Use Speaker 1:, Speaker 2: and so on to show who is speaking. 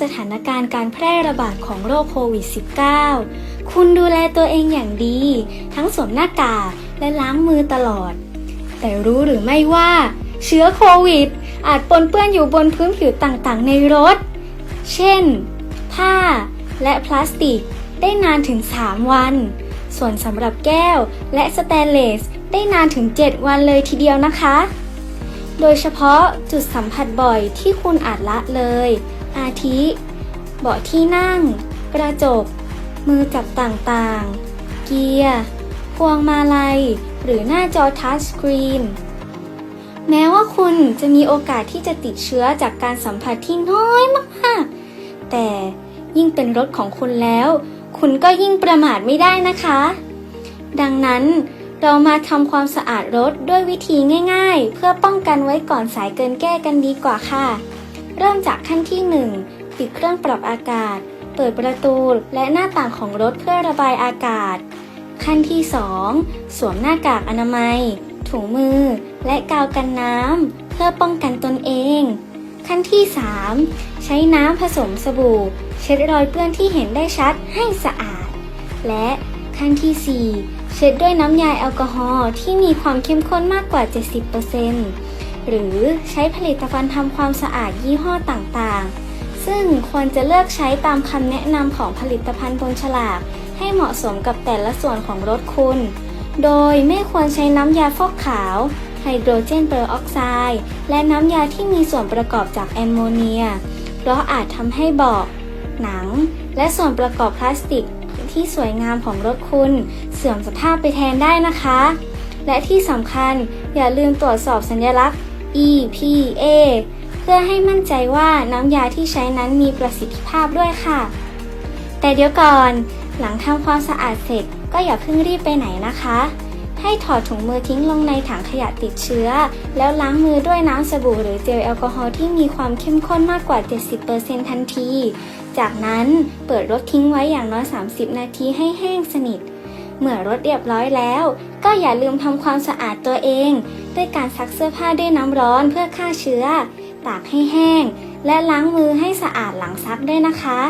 Speaker 1: สถานการแพร่ระบาดของโรคโควิด -19 คุณดูแลตัวเองอย่างดี ทั้งสวมหน้ากากและล้างมือตลอด แต่รู้หรือไม่ว่า เชื้อโควิด อาจปนเปื้อนอยู่บนพื้นผิวต่างๆ ในรถ เช่น ผ้าและพลาสติกได้นานถึง 3 วัน ส่วนสำหรับแก้วและสแตนเลสได้นานถึง 7 วันเลยทีเดียวนะคะ โดยเฉพาะจุดสัมผัสบ่อยที่คุณอาจละเลย อาทิ เบาะที่นั่ง กระจก มือจับต่างๆ เกียร์ พวงมาลัย หรือหน้าจอทัชสกรีน แม้ว่าคุณจะมีโอกาสที่จะติดเชื้อจากการสัมผัสที่น้อยมากๆ แต่ยิ่งเป็นรถของคุณแล้ว คุณก็ยิ่งประมาทไม่ได้นะคะ ดังนั้นเรามาทำความสะอาดรถด้วยวิธีง่าย ๆ เพื่อป้องกันไว้ก่อนสายเกินแก้กันดีกว่าค่ะ เริ่มจากขั้นที่1ปิดเครื่องปรับอากาศ เปิดประตูและหน้าต่างของรถเพื่อระบายอากาศ ขั้นที่ 2 สวมหน้ากากอนามัย ถุงมือ และกาวกันน้ำ เพื่อป้องกันตนเอง ขั้นที่ 3 ใช้น้ำผสมสบู่ เช็ดรอยเปื้อนที่เห็นได้ชัดให้สะอาด และขั้นที่ 4 เช็ดด้วยน้ำยาแอลกอฮอล์ที่มีความเข้มข้นมากกว่า 70% หรือใช้ผลิตภัณฑ์ทำความสะอาดยี่ห้อต่างๆ ซึ่งควรจะเลือกใช้ตามคำแนะนำของผลิตภัณฑ์บนฉลาก ให้เหมาะสมกับแต่ละส่วนของรถคุณ โดยไม่ควรใช้น้ำยาฟอกขาวไฮโดรเจนเปอร์ออกไซด์และน้ำยาที่มีส่วนประกอบจากแอมโมเนีย เพราะอาจทำให้เบาะหนัง และส่วนประกอบพลาสติกที่สวยงามของรถคุณ เสื่อมสภาพไปแทนได้นะคะ และที่สำคัญอย่าลืมตรวจสอบสัญลักษณ์ EPA เพื่อให้มั่นใจว่าน้ำยาที่ใช้นั้นมีประสิทธิภาพด้วยค่ะ แต่เดี๋ยวก่อนหลังทำความสะอาดเสร็จก็อย่าเพิ่งรีบไปไหนนะคะ ให้ถอดถุงมือทิ้งลงในถังขยะติดเชื้อ แล้วล้างมือด้วยน้ำสบู่หรือเจลแอลกอฮอล์ที่มีความเข้มข้นมากกว่า 70%ทันที จากนั้นเปิดรถทิ้งไว้อย่างน้อย 30 นาทีให้แห้งสนิท เมื่อรถเรียบร้อยแล้ว ก็อย่าลืมทำความสะอาดตัวเอง ด้วยการซักเสื้อผ้าด้วยน้ำร้อนเพื่อฆ่าเชื้อ ตากให้แห้ง และล้างมือให้สะอาดหลังซักด้วยนะคะ